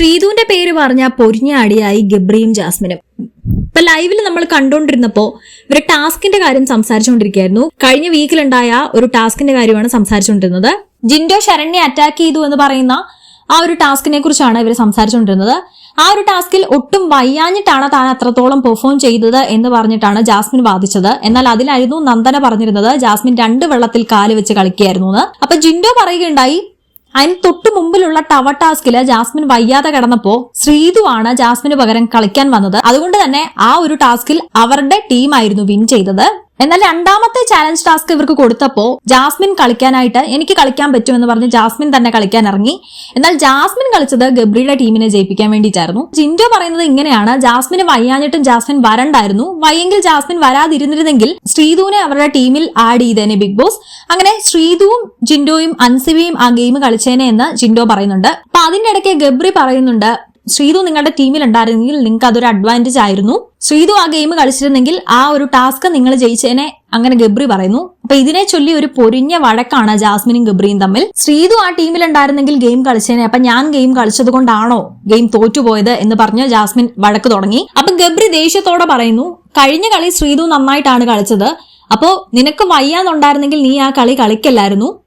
ശ്രീതുവിന്റെ പേര് പറഞ്ഞ പൊരിഞ്ഞ അടിയായി ഗബ്രിയും ജാസ്മിനും. ഇപ്പൊ ലൈവിൽ നമ്മൾ കണ്ടോണ്ടിരുന്നപ്പോ ഇവർ ടാസ്കിന്റെ കാര്യം സംസാരിച്ചുകൊണ്ടിരിക്കുകയായിരുന്നു കഴിഞ്ഞ വീക്കിലുണ്ടായ ഒരു ടാസ്കിന്റെ കാര്യമാണ് സംസാരിച്ചുകൊണ്ടിരുന്നത് ജിൻഡോ ശരണ്യെ അറ്റാക്ക് ചെയ്തു എന്ന് പറയുന്ന ആ ഒരു ടാസ്കിനെ കുറിച്ചാണ് ഇവർ സംസാരിച്ചുകൊണ്ടിരുന്നത് ആ ഒരു ടാസ്കിൽ ഒട്ടും വയ്യാഞ്ഞിട്ടാണ് താൻ അത്രത്തോളം പെർഫോം ചെയ്തത് എന്ന് പറഞ്ഞിട്ടാണ് ജാസ്മിൻ വാദിച്ചത്. എന്നാൽ അതിലായിരുന്നു നന്ദന പറഞ്ഞിരുന്നത്. ജാസ്മിൻ രണ്ട് വെള്ളത്തിൽ കാൽ വെച്ച് കളിക്കുകയായിരുന്നു എന്ന്. അപ്പൊ ജിൻഡോ പറയുകയുണ്ടായി അതിന് തൊട്ടു മുമ്പിലുള്ള ടവർ ടാസ്കിൽ ജാസ്മിൻ വയ്യാതെ കിടന്നപ്പോ ശ്രീതു ആണ് ജാസ്മിന് പകരം കളിക്കാൻ വന്നത്. അതുകൊണ്ട് തന്നെ ആ ഒരു ടാസ്കിൽ അവരുടെ ടീമായിരുന്നു വിൻ ചെയ്തത്. എന്നാൽ രണ്ടാമത്തെ ചാലഞ്ച് ടാസ്ക് ഇവർക്ക് കൊടുത്തപ്പോ ജാസ്മിൻ കളിക്കാനായിട്ട് എനിക്ക് കളിക്കാൻ പറ്റുമെന്ന് പറഞ്ഞ് ജാസ്മിൻ തന്നെ കളിക്കാൻ ഇറങ്ങി. എന്നാൽ ജാസ്മിൻ കളിച്ചത് ഗബ്രിയുടെ ടീമിനെ ജയിപ്പിക്കാൻ വേണ്ടിയിട്ടായിരുന്നു. ജിൻഡോ പറയുന്നത് ഇങ്ങനെയാണ് ജാസ്മിന് വയ്യാഞ്ഞിട്ടും ജാസ്മിൻ വരണ്ടായിരുന്നു. വയ്യെങ്കിൽ ജാസ്മിൻ വരാതിരുന്നിരുന്നെങ്കിൽ ശ്രീധുവിനെ അവരുടെ ടീമിൽ ആഡ് ചെയ്തേനെ ബിഗ് ബോസ് അങ്ങനെ ശ്രീധുവും ജിൻഡോയും അൻസിവയും ആ ഗെയിം കളിച്ചേനെ എന്ന് ജിൻഡോ പറയുന്നുണ്ട്. അപ്പൊ അതിന്റെ ഇടയ്ക്ക് ഗബ്രി പറയുന്നുണ്ട് ശ്രീതു നിങ്ങളുടെ ടീമിൽ ഉണ്ടായിരുന്നെങ്കിൽ നിങ്ങൾക്ക് അതൊരു അഡ്വാന്റേജ് ആയിരുന്നു. ശ്രീതു ആ ഗെയിം കളിച്ചിരുന്നെങ്കിൽ ആ ഒരു ടാസ്ക് നിങ്ങൾ ജയിച്ചേനെ അങ്ങനെ ഗബ്രി പറയുന്നു. അപ്പൊ ഇതിനെ ചൊല്ലി ഒരു പൊരിഞ്ഞ വഴക്കാണ് ജാസ്മിനും ഗബ്രിയും തമ്മിൽ. ശ്രീതു ആ ടീമിൽ ഉണ്ടായിരുന്നെങ്കിൽ ഗെയിം കളിച്ചേനെ. അപ്പൊ ഞാൻ ഗെയിം കളിച്ചത് കൊണ്ടാണോ ഗെയിം തോറ്റുപോയത് എന്ന് പറഞ്ഞ് ജാസ്മിൻ വഴക്ക് തുടങ്ങി. അപ്പൊ ഗബ്രി ദേഷ്യത്തോടെ പറയുന്നു കഴിഞ്ഞ കളി ശ്രീതു നന്നായിട്ടാണ് കളിച്ചത്. അപ്പോ നിനക്ക് വയ്യാന്നുണ്ടായിരുന്നെങ്കിൽ നീ ആ കളി കളിക്കല്ലായിരുന്നു.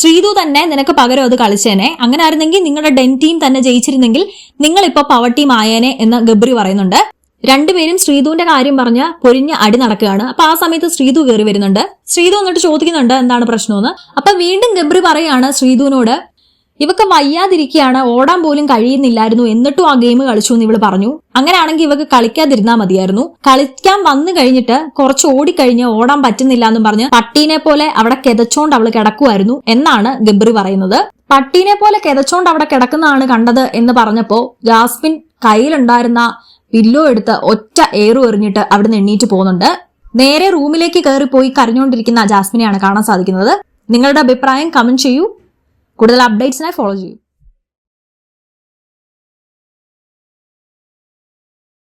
ശ്രീതു തന്നെ നിനക്ക് പകരം അത് കളിച്ചേനെ. അങ്ങനെ ആയിരുന്നെങ്കിൽ നിങ്ങളുടെ ഡെൻ ടീം തന്നെ ജയിച്ചിരുന്നെങ്കിൽ നിങ്ങൾ ഇപ്പൊ പവർ ടീം ആയേനെ എന്ന് ഗബ്രി പറയുന്നുണ്ട്. രണ്ടുപേരും ശ്രീതുവിന്റെ കാര്യം പറഞ്ഞ് പൊരിഞ്ഞ് അടി നടക്കുകയാണ്. അപ്പൊ ആ സമയത്ത് ശ്രീതു കയറി വരുന്നുണ്ട്. ശ്രീതു എന്നിട്ട് ചോദിക്കുന്നുണ്ട് എന്താണ് പ്രശ്നമെന്ന്. അപ്പൊ വീണ്ടും ഗബ്രി പറയാണ് ശ്രീതുവിനോട് ഇവക്ക് വയ്യാതിരിക്കുകയാണ് ഓടാൻ പോലും കഴിയുന്നില്ലായിരുന്നു. എന്നിട്ടും ആ ഗെയിം കളിച്ചു എന്ന് ഇവൾ പറഞ്ഞു. അങ്ങനെയാണെങ്കിൽ ഇവക്ക് കളിക്കാതിരുന്നാ മതിയായിരുന്നു. കളിക്കാൻ വന്നു കഴിഞ്ഞിട്ട് കുറച്ച് ഓടിക്കഴിഞ്ഞ് ഓടാൻ പറ്റുന്നില്ല എന്നും പറഞ്ഞ് പട്ടീനെ പോലെ അവിടെ കിതച്ചോണ്ട് അവൾ കിടക്കുമായിരുന്നു എന്നാണ് ഗബ്രി പറയുന്നത്. പട്ടീനെ പോലെ കിതച്ചോണ്ട് അവിടെ കിടക്കുന്നതാണ് കണ്ടത് എന്ന് പറഞ്ഞപ്പോ ജാസ്മിൻ കയ്യിലുണ്ടായിരുന്ന പില്ലോ എടുത്ത് ഒറ്റ ഏറു എറിഞ്ഞിട്ട് അവിടുന്ന് എണ്ണീറ്റ് പോകുന്നുണ്ട്. നേരെ റൂമിലേക്ക് കയറി പോയി കരഞ്ഞുകൊണ്ടിരിക്കുന്ന ജാസ്മിനെയാണ് കാണാൻ സാധിക്കുന്നത്. നിങ്ങളുടെ അഭിപ്രായം കമന്റ് ചെയ്യൂ. കൂടുതൽ അപ്ഡേറ്റ്സിനായി ഫോളോ ചെയ്യൂ.